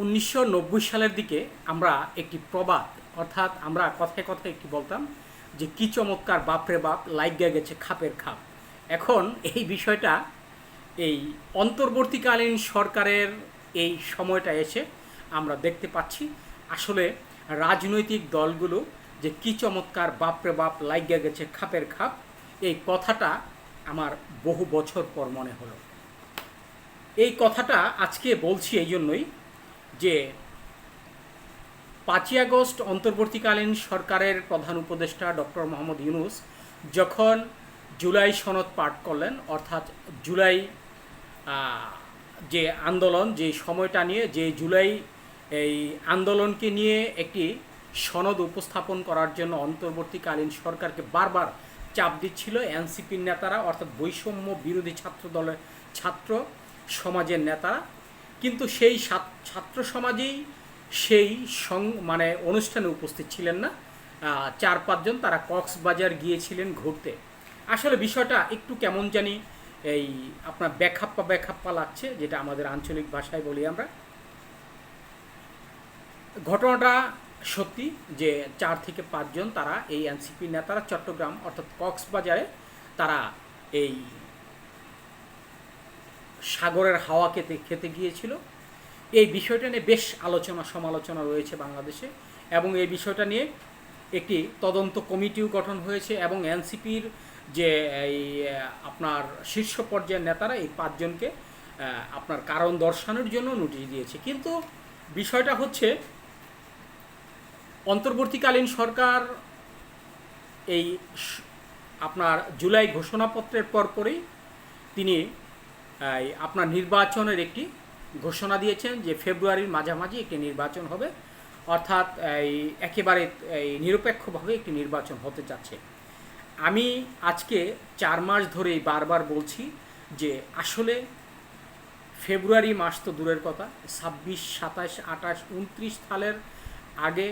উনিশশো নব্বই সালের দিকে আমরা একটি প্রবাদ, অর্থাৎ আমরা কথায় কথায় একটি বলতাম যে, কি চমৎকার বাপরে বাপ লাইগা গেছে খাপের খাপ। এখন এই বিষয়টা এই অন্তর্বর্তীকালীন সরকারের এই সময়টা এসে আমরা দেখতে পাচ্ছি। আসলে রাজনৈতিক দলগুলো যে, কি চমৎকার বাপরে বাপ লাইগা গেছে খাপের খাপ, এই কথাটা আমার বহু বছর পর মনে হলো। এই কথাটা আজকে বলছি এই জন্যই যে পাঁচই আগস্ট অন্তর্বর্তীকালীন সরকারের প্রধান উপদেষ্টা ডক্টর মোহাম্মদ ইউনুস যখন জুলাই সনদ পাঠ করলেন, অর্থাৎ জুলাই যে আন্দোলন, যে সময়টা নিয়ে, যে জুলাই এই আন্দোলনকে নিয়ে একটি সনদ উপস্থাপন করার জন্য অন্তর্বর্তীকালীন সরকারকে বারবার চাপ দিচ্ছিল এনসিপির নেতারা, অর্থাৎ বৈষম্য বিরোধী ছাত্র দলের ছাত্র সমাজের নেতারা। কিন্তু সেই ছাত- ছাত্র সমাজেই সেই সং মানে অনুষ্ঠানে উপস্থিত ছিলেন না। চার পাঁচজন তারা কক্সবাজার গিয়েছিলেন ঘুরতে। আসলে বিষয়টা একটু কেমন জানি এই আপনার ব্যাখাপ্পা ব্যাখাপ্পা লাগছে, যেটা আমাদের আঞ্চলিক ভাষায় বলি আমরা। ঘটনাটা সত্যি যে চার থেকে পাঁচজন তারা এই এনসিপি নেতারা চট্টগ্রাম অর্থাৎ কক্সবাজারে তারা এই সাগরের হাওয়া খেতে খেতে গিয়েছিল। এই বিষয়টা নিয়ে বেশ আলোচনা সমালোচনা রয়েছে বাংলাদেশে এবং এই বিষয়টা নিয়ে একটি তদন্ত কমিটিও গঠন হয়েছে এবং এনসিপির যে এই আপনার শীর্ষ পর্যায়ের নেতারা এই পাঁচজনকে আপনার কারণ দর্শানোর জন্য নোটিশ দিয়েছে। কিন্তু বিষয়টা হচ্ছে, অন্তর্বর্তীকালীন সরকার এই আপনার জুলাই ঘোষণাপত্রের পরপরই তিনি আপনার নির্বাচনের একটি ঘোষণা দিয়েছেন যে ফেব্রুয়ারির মাঝামাঝি একটি নির্বাচন হবে। অর্থাৎ এই একেবারে এই নিরপেক্ষভাবে একটি নির্বাচন হতে যাচ্ছে। আমি আজকে চার মাস ধরেই বারবার বলছি যে আসলে ফেব্রুয়ারি মাস তো দূরের কথা, ছাব্বিশ, সাতাশ, আঠাশ, উনত্রিশ সালের আগে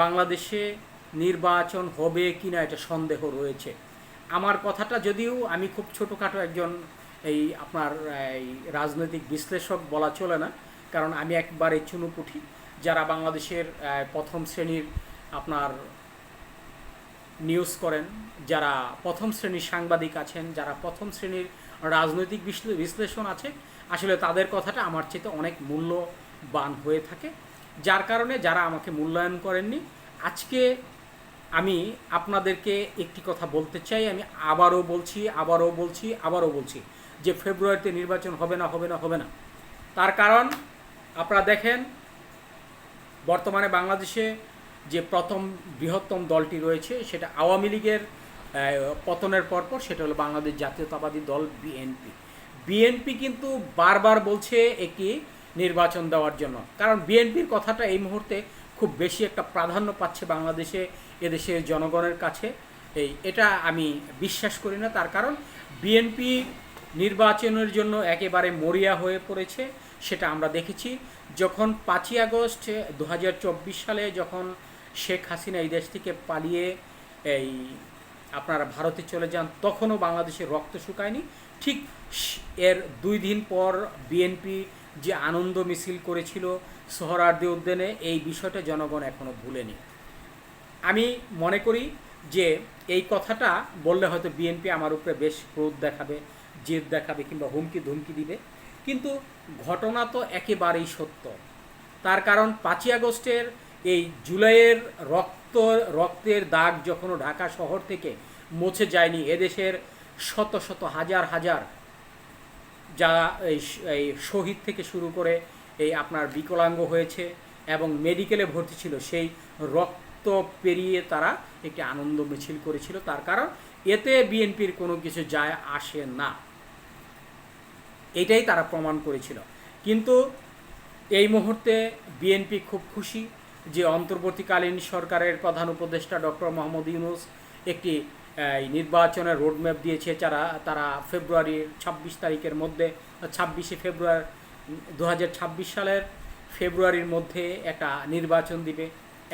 বাংলাদেশে নির্বাচন হবে কি না এটা সন্দেহ রয়েছে। আমার কথাটা যদিও আমি খুব ছোটোখাটো একজন এই আপনার, এই রাজনৈতিক বিশ্লেষক বলা চলে না। কারণ আমি একবারে চুনুপুঠি। যারা বাংলাদেশের প্রথম শ্রেণির আপনার নিউজ করেন, যারা প্রথম শ্রেণির সাংবাদিক আছেন, যারা প্রথম শ্রেণির রাজনৈতিক বিশ্লে- বিশ্লেষণ আছে, আসলে তাদের কথাটা আমার চেয়ে অনেক মূল্যবান হয়ে থাকে। যার কারণে যারা আমাকে মূল্যায়ন করেননি, আজকে আমি আপনাদেরকে একটি কথা বলতে চাই। আমি আবারও বলছি আবারও বলছি আবারও বলছি। যে ফেব্রুয়ারিতে নির্বাচন হবে না হবে না হবে না। তার কারণ আপনারা দেখেন, বর্তমানে বাংলাদেশে যে প্রথম বৃহত্তম দলটি রয়েছে, সেটা আওয়ামী লীগের পতনের পরপর সেটা হলো বাংলাদেশ জাতীয়তাবাদী দল বিএনপি। বিএনপি কিন্তু বারবার বলছে একটি নির্বাচন দেওয়ার জন্য। কারণ বিএনপির কথাটা এই মুহূর্তে খুব বেশি একটা প্রাধান্য পাচ্ছে বাংলাদেশে, এদেশের জনগণের কাছে। এই, এটা আমি বিশ্বাস করি না। তার কারণ বিএনপি নির্বাচনের জন্য একেবারে মরিয়া হয়ে পড়েছে, সেটা আমরা দেখেছি। যখন পাঁচই আগস্ট দু হাজার চব্বিশ সালে যখন শেখ হাসিনা এই দেশ থেকে পালিয়ে এই আপনারা ভারতে চলে যান, তখনও বাংলাদেশে রক্ত শুকায়নি। ঠিক এর দুই দিন পর বিএনপি যে আনন্দ মিছিল করেছিল সোহরার্দি উদ্যানে, এই বিষয়টা জনগণ এখনও ভুলেনি। আমি মনে করি যে এই কথাটা বললে হয়তো বিএনপি আমার উপরে বেশ ক্রোধ দেখাবে। জেদ দেখাবে কিংবা হুমকি ধুমকি দিবে। কিন্তু ঘটনা তো একেবারেই সত্য। তার কারণ পাঁচই আগস্টের এই জুলাইয়ের রক্ত, রক্তের দাগ যখনও ঢাকা শহর থেকে মুছে যায়নি, এদেশের শত শত হাজার হাজার যা এই শহীদ থেকে শুরু করে এই আপনার বিকলাঙ্গ হয়েছে এবং মেডিকেলে ভর্তি ছিল, সেই রক্ত পেরিয়ে তারা একটি আনন্দ মিছিল করেছিল। তার কারণ এতে বিএনপির কোনো কিছু যায় আসে না। এটাই তারা প্রমাণ করেছিল। কিন্তু এই মুহূর্তে বিএনপি খুব খুশি যে অন্তর্বর্তীকালীন সরকারের প্রধান উপদেষ্টা ডক্টর মোহাম্মদ ইউনুস একটি নির্বাচনের রোডম্যাপ দিয়েছে। যারা, তারা ফেব্রুয়ারির ছাব্বিশ তারিখের মধ্যে, ছাব্বিশে ফেব্রুয়ারি দু হাজার ছাব্বিশ সালের ফেব্রুয়ারির মধ্যে একটা নির্বাচন দিবে,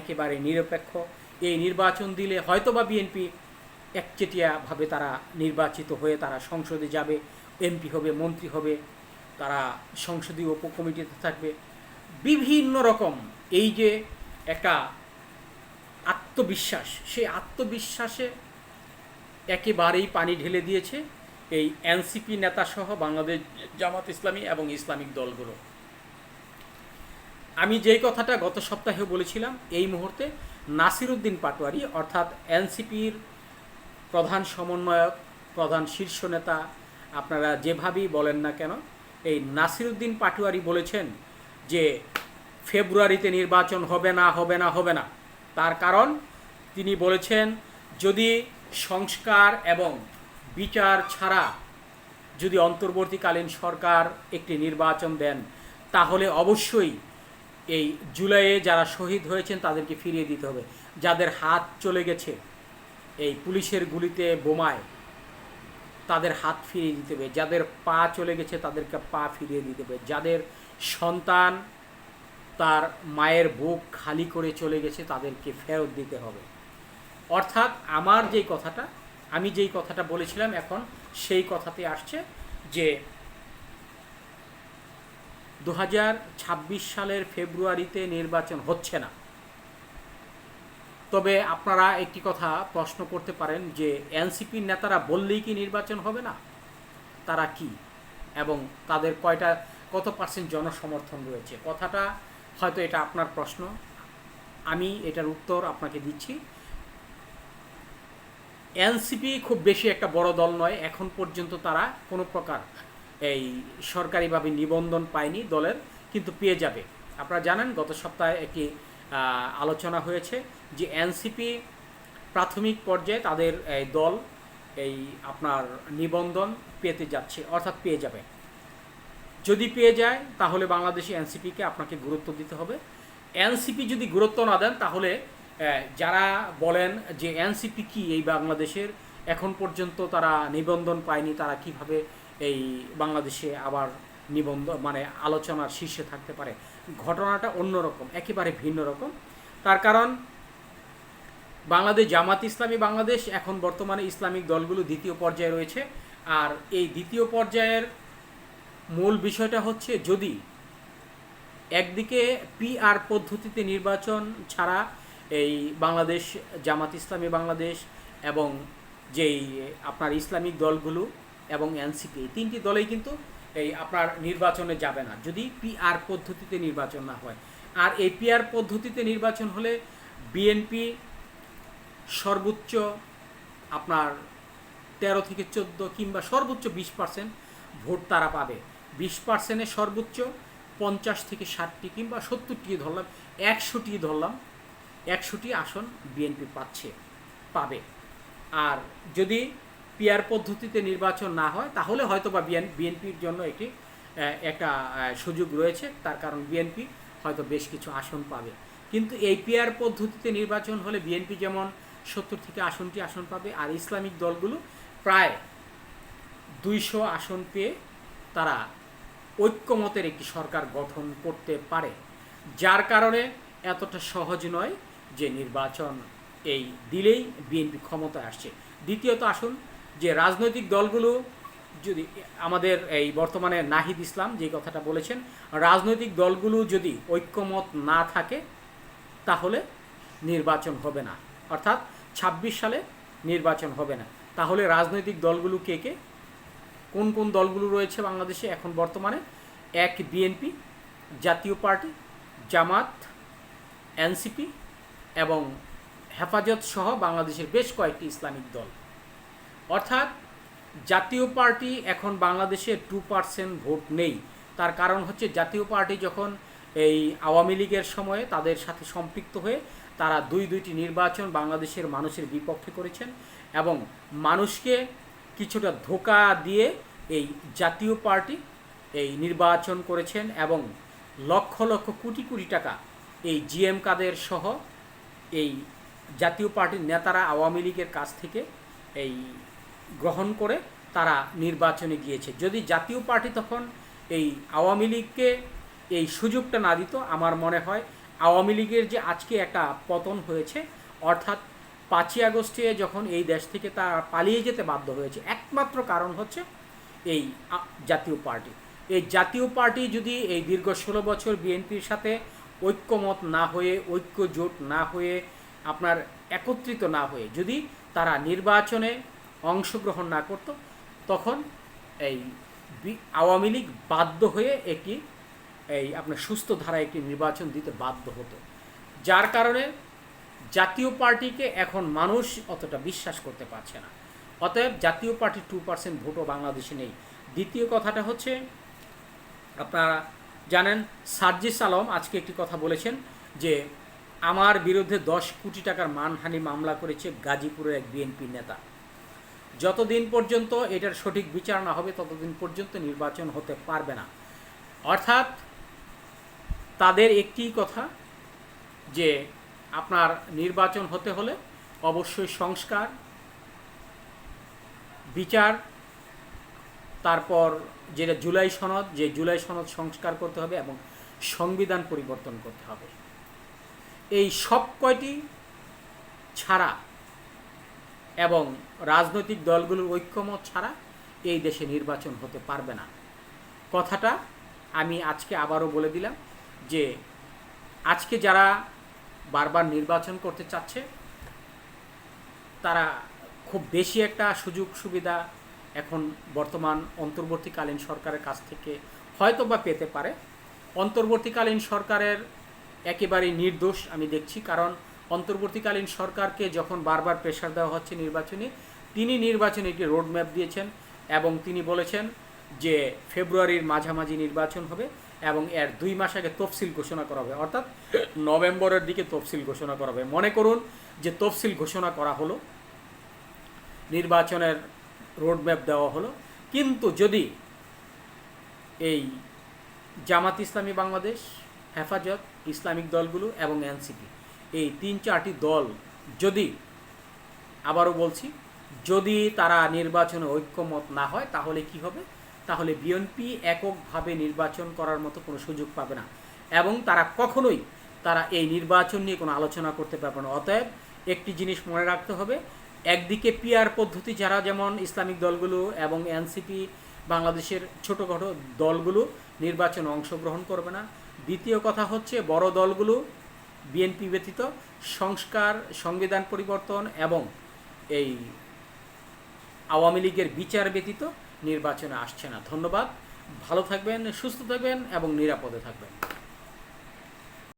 একেবারে নিরপেক্ষ। এই নির্বাচন দিলে হয়তোবা বিএনপি একচেটিয়াভাবে তারা নির্বাচিত হয়ে তারা সংসদে যাবে। এমপি হবে, মন্ত্রী হবে, তারা সংসদীয় উপকমিটিতে থাকবে। বিভিন্ন রকম এই যে একটা আত্মবিশ্বাস, সেই আত্মবিশ্বাসে একেবারেই পানি ঢেলে দিয়েছে এই এনসিপি নেতাসহ বাংলাদেশ জামাত ইসলামী এবং ইসলামিক দলগুলো। আমি যেই কথাটা গত সপ্তাহে বলেছিলাম, এই মুহূর্তে নাসিরুদ্দিন পাটোয়ারি অর্থাৎ এনসিপির প্রধান সমন্বয়ক, প্রধান শীর্ষ নেতা আপনারা যেভাবেই বলেন না কেন, এই নাসিরুদ্দিন পাটুয়ারি বলেছেন যে ফেব্রুয়ারিতে নির্বাচন হবে না হবে না হবে না। তার কারণ তিনি বলেছেন, যদি সংস্কার এবং বিচার ছাড়া যদি অন্তর্বর্তীকালীন সরকার একটি নির্বাচন দেন, তাহলে অবশ্যই এই জুলাইয়ে যারা শহীদ হয়েছেন তাদেরকে ফিরিয়ে দিতে হবে। যাদের হাত চলে গেছে, এই পুলিশের গুলিতে বোমায় তাদের হাত ফিরিয়ে দিতে হবে। যাদের পা চলে গেছে তাদেরকে পা ফিরিয়ে দিতে হবে। যাদের সন্তান তার মায়ের বুক খালি করে চলে গেছে তাদেরকে ফেরত দিতে হবে। অর্থাৎ আমার যেই কথাটা, আমি যেই কথাটা বলেছিলাম এখন, সেই কথাতে আসছে যে দু হাজার ছাব্বিশ সালের ফেব্রুয়ারিতে নির্বাচন হচ্ছে না। তবে আপনারা একটি কথা প্রশ্ন করতে পারেন যে এনসিপির নেতারা বললেই কি নির্বাচন হবে না? তারা কি? এবং তাদের কয়টা, কত পার্সেন্ট জনসমর্থন রয়েছে? কথাটা হয়তো এটা আপনার প্রশ্ন। আমি এটার উত্তর আপনাকে দিচ্ছি। এনসিপি খুব বেশি একটা বড় দল নয়। এখন পর্যন্ত তারা কোনো প্রকার এই সরকারিভাবে নিবন্ধন পায়নি দলের, কিন্তু পেয়ে যাবে। আপনারা জানেন, গত সপ্তাহে একটি আলোচনা হয়েছে যে এনসিপি প্রাথমিক পর্যায়ে তাদের এই দল, এই আপনার নিবন্ধন পেতে যাচ্ছে, অর্থাৎ পেয়ে যাবে। যদি পেয়ে যায়, তাহলে বাংলাদেশি এনসিপিকে আপনাকে গুরুত্ব দিতে হবে। এনসিপি যদি গুরুত্ব না দেন, তাহলে যারা বলেন যে এনসিপি কি এই বাংলাদেশের, এখন পর্যন্ত তারা নিবন্ধন পায়নি, তারা কীভাবে এই বাংলাদেশে আবার নিবন্ধন মানে আলোচনার শীর্ষে থাকতে পারে। ঘটনাটা অন্যরকম, একেবারে ভিন্ন রকম। তার কারণ, বাংলাদেশ জামাত ইসলামী বাংলাদেশ এখন বর্তমানে ইসলামিক দলগুলো দ্বিতীয় পর্যায়ে রয়েছে। আর এই দ্বিতীয় পর্যায়ের মূল বিষয়টা হচ্ছে যদি একদিকে পিআর পদ্ধতিতে নির্বাচন ছাড়া এই বাংলাদেশ জামাত ইসলামী বাংলাদেশ এবং যেই আপনার ইসলামিক দলগুলো এবং এনসিপি এই তিনটি দলেই কিন্তু এই আপনার নির্বাচনে যাবে না, যদি পিআর পদ্ধতিতে নির্বাচন না হয়। আর এই পিআর পদ্ধতিতে নির্বাচন হলে বিএনপি সর্বোচ্চ আপনার তেরো থেকে চোদ্দ কিংবা সর্বোচ্চ বিশ পার্সেন্ট ভোট তারা পাবে। বিশ পার্সেন্টের সর্বোচ্চ পঞ্চাশ থেকে ষাটটি কিংবা সত্তরটি ধরলাম, একশোটি ধরলাম, একশোটি আসন বিএনপি পাচ্ছে, পাবে। আর যদি পিয়ার পদ্ধতিতে নির্বাচন না হয়, তাহলে হয়তো বা বিএনপির জন্য একটি একটা সুযোগ রয়েছে। তার কারণ বিএনপি হয়তো বেশ কিছু আসন পাবে। কিন্তু এই পিয়ার পদ্ধতিতে নির্বাচন হলে বিএনপি যেমন সত্তর থেকে আসনটি আসন পাবে, আর ইসলামিক দলগুলো প্রায় দুইশো আসন পেয়ে তারা ঐক্যমতের একটি সরকার গঠন করতে পারে। যার কারণে এতটা সহজ নয় যে নির্বাচন এই দিলেই বিএনপি ক্ষমতায় আসছে। দ্বিতীয়ত আসুন যে রাজনৈতিক দলগুলো যদি আমাদের এই বর্তমানে নাহিদ ইসলাম যে কথাটা বলেছেন, রাজনৈতিক দলগুলো যদি ঐক্যমত না থাকে, তাহলে নির্বাচন হবে না। অর্থাৎ ২৬ সালে নির্বাচন হবে না। তাহলে রাজনৈতিক দলগুলো কে কে? কোন কোন দলগুলো রয়েছে বাংলাদেশে এখন বর্তমানে? এক, বিএনপি, জাতীয় পার্টি, জামাত, এনসিপি এবং হেফাজত সহ বাংলাদেশের বেশ কয়েকটি ইসলামিক দল। অর্থাৎ জাতীয় পার্টি এখন বাংলাদেশে টু পার্সেন্ট ভোট নেই। তার কারণ হচ্ছে জাতীয় পার্টি যখন এই আওয়ামী লীগের সময়ে তাদের সাথে সম্পৃক্ত হয়ে তারা দুই দুইটি নির্বাচন বাংলাদেশের মানুষের বিপক্ষে করেছেন এবং মানুষকে কিছুটা ধোকা দিয়ে এই জাতীয় পার্টি এই নির্বাচন করেছেন এবং লক্ষ লক্ষ কোটি কোটি টাকা এই জিএম কাদের সহ এই জাতীয় পার্টির নেতারা আওয়ামী লীগের কাছ থেকে এই গ্রহণ করে তারা নির্বাচনে গিয়েছে। যদি জাতীয় পার্টি তখন এই আওয়ামী লীগকে এই সুযোগটা না দিত, আমার মনে হয় আওয়ামী লীগের যে আজকে একটা পতন হয়েছে, অর্থাৎ পাঁচই আগস্টে যখন এই দেশ থেকে তারা পালিয়ে যেতে বাধ্য হয়েছে, একমাত্র কারণ হচ্ছে এই জাতীয় পার্টি। এই জাতীয় পার্টি যদি এই দীর্ঘ ষোলো বছর বিএনপির সাথে ঐক্যমত না হয়ে ঐক্য জোট না হয়ে আপনার একত্রিত না হয়ে যদি তারা নির্বাচনে অংশগ্রহণ না করত, তখন এই আওয়ামী লীগ বাধ্য হয়ে একটি, এই আপনার সুস্থ ধারায় একটি নির্বাচন দিতে বাধ্য হতো। যার কারণে জাতীয় পার্টিকে এখন মানুষ অতটা বিশ্বাস করতে পারছে না। অতএব জাতীয় পার্টি টু পার্সেন্ট ভোটও বাংলাদেশে নেই। দ্বিতীয় কথাটা হচ্ছে, আপনারা জানেন, সার্জিস আলম আজকে একটি কথা বলেছেন যে, আমার বিরুদ্ধে দশ কোটি টাকার মানহানি মামলা করেছে গাজীপুরের এক বিএনপি নেতা। যতদিন পর্যন্ত এটার সঠিক বিচার না হবে, ততদিন পর্যন্ত নির্বাচন হতে পারবে না। অর্থাৎ তাদের একটি কথা, যে আপনার নির্বাচন হতে হলে অবশ্যই সংস্কার, বিচার, তারপর যেটা জুলাই সনদ, যে জুলাই সনদ সংস্কার করতে হবে এবং সংবিধান পরিবর্তন করতে হবে। এই সব কয়টি ছাড়া এবং রাজনৈতিক দলগুলোর ঐক্যমত ছাড়া এই দেশে নির্বাচন হতে পারবে না। কথাটা আমি আজকে আবারও বলে দিলাম যে আজকে যারা বারবার নির্বাচন করতে চাচ্ছে, তারা খুব বেশি একটা সুযোগ সুবিধা এখন বর্তমান অন্তর্বর্তীকালীন সরকারের কাছ থেকে হয়তো বা পেতে পারে। অন্তর্বর্তীকালীন সরকারের একেবারেই নির্দোষ আমি দেখছি, কারণ অন্তর্বর্তীকালীন সরকারকে যখন বারবার প্রেশার দেওয়া হচ্ছে নির্বাচনে, তিনি নির্বাচনে একটি রোডম্যাপ দিয়েছেন এবং তিনি বলেছেন যে ফেব্রুয়ারির মাঝামাঝি নির্বাচন হবে এবং এর দুই মাস আগে তফসিল ঘোষণা করা হবে। অর্থাৎ নভেম্বরের দিকে তফসিল ঘোষণা করা হবে। মনে করুন যে তফসিল ঘোষণা করা হলো, নির্বাচনের রোডম্যাপ দেওয়া হলো। কিন্তু যদি এই জামাত ইসলামী বাংলাদেশ, হেফাজত, ইসলামিক দলগুলো এবং এনসিপি এই তিন চারটি দল যদি, আবারও বলছি, যদি তারা নির্বাচনে ঐক্যমত না হয়, তাহলে কি হবে? তাহলে বিএনপি এককভাবে নির্বাচন করার মতো কোনো সুযোগ পাবে না। এবং তারা কখনোই তারা এই নির্বাচন নিয়ে কোনো আলোচনা করতে পারবে না। অতএব একটি জিনিস মনে রাখতে হবে, একদিকে পিআর পদ্ধতি যারা যেমন ইসলামিক দলগুলো এবং এনসিপি বাংলাদেশের ছোটোখাটো দলগুলো নির্বাচনে অংশগ্রহণ করবে না। দ্বিতীয় কথা হচ্ছে বড় দলগুলো বিএনপি ব্যতীত সংস্কার, সংবিধান পরিবর্তন এবং এই আওয়ামী লীগের বিচার ব্যতীত নির্বাচনে আসছে না। ধন্যবাদ। ভালো থাকবেন, সুস্থ থাকবেন এবং নিরাপদে থাকবেন।